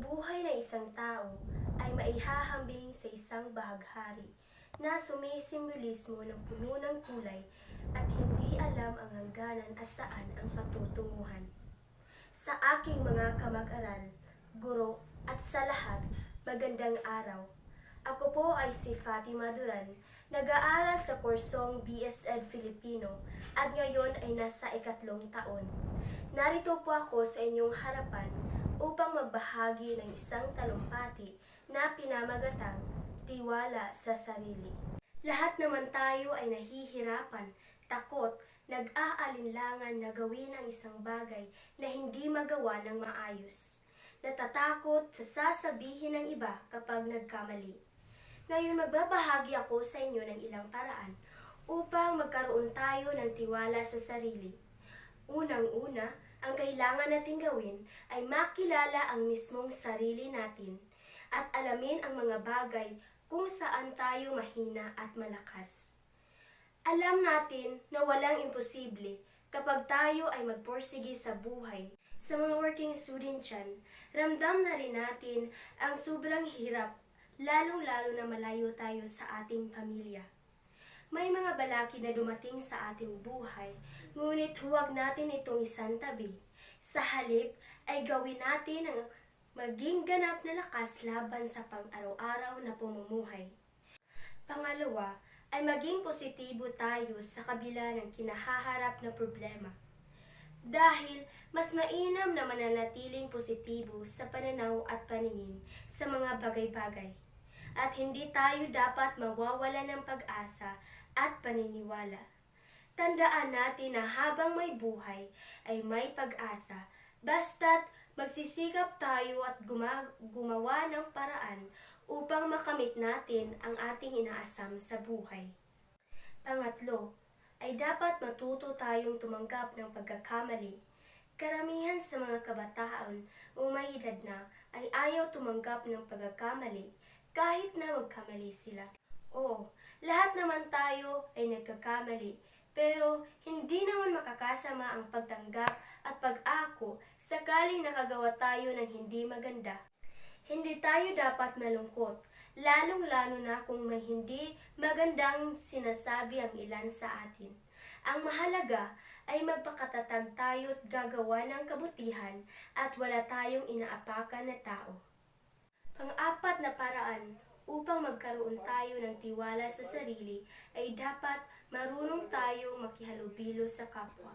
buhay ng isang tao ay maihahambing sa isang bahaghari na sumisimbolismo ng puno ng kulay at hindi alam ang hangganan at saan ang patutunguhan. Sa aking mga kamag-aral, guro at sa lahat, magandang araw. Ako po ay si Fatima Duran, nag-aaral sa kursong BSL Filipino at ngayon ay nasa ikatlong taon. Narito po ako sa inyong harapan upang magbahagi ng isang talumpati na pinamagatang tiwala sa sarili. Lahat naman tayo ay nahihirapan, takot, nag-aalinlangan na gawin ang isang bagay na hindi magawa ng maayos. Natatakot sa sasabihin ng iba kapag nagkamali. Ngayon magbabahagi ako sa inyo ng ilang paraan upang magkaroon tayo ng tiwala sa sarili. Unang-una, ang kailangan nating gawin ay makilala ang mismong sarili natin at alamin ang mga bagay kung saan tayo mahina at malakas. Alam natin na walang imposible kapag tayo ay magporsige sa buhay. Sa mga working student dyan, ramdam na rin natin ang sobrang hirap, lalong-lalo na malayo tayo sa ating pamilya. May mga balaki na dumating sa ating buhay, ngunit huwag natin itong isantabi. Sa halip ay gawin natin ang maging ganap na lakas laban sa pang-araw-araw na pumumuhay. Pangalawa, ay maging positibo tayo sa kabila ng kinahaharap na problema. Dahil mas mainam na mananatiling positibo sa pananaw at paningin sa mga bagay-bagay. At hindi tayo dapat mawawala ng pag-asa at paniniwala. Tandaan natin na habang may buhay ay may pag-asa, basta't magsisikap tayo at guma- gumawa ng paraan upang makamit natin ang ating inaasam sa buhay. Pangatlo, ay dapat matuto tayong tumanggap ng pagkakamali. Karamihan sa mga kabataan o may edad na ay ayaw tumanggap ng pagkakamali kahit na magkamali sila. Oo, lahat naman tayo ay nagkakamali, pero hindi naman makakasama ang pagtanggap at pag-ako sakaling nakagawa tayo ng hindi maganda. Hindi tayo dapat malungkot, lalong-lalo na kung may hindi magandang sinasabi ang ilan sa atin. Ang mahalaga ay magpakatatag tayo at gagawa ng kabutihan at wala tayong inaapakan na tao. Pang-apat na paraan upang magkaroon tayo ng tiwala sa sarili ay dapat marunong tayong makihalubilo sa kapwa.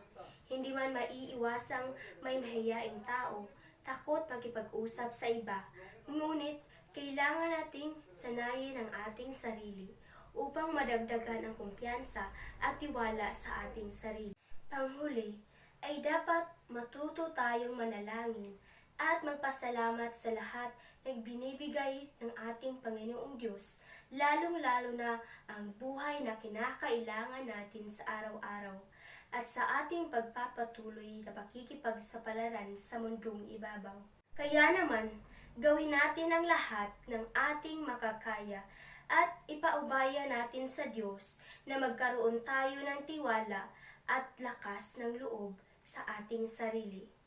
Hindi man maiiwasang may mahiyaing tao, takot makipag-usap sa iba, ngunit kailangan nating sanayin ang ating sarili upang madagdagan ang kumpiyansa at tiwala sa ating sarili. Panghuli, ay dapat matuto tayong manalangin at magpasalamat sa lahat ng binibigay ng ating Panginoong Diyos, lalong-lalo na ang buhay na kinakailangan natin sa araw-araw at sa ating pagpapatuloy na pakikipagsapalaran sa mundong ibabaw. Kaya naman, gawin natin ang lahat ng ating makakaya at ipaubaya natin sa Diyos na magkaroon tayo ng tiwala at lakas ng loob sa ating sarili.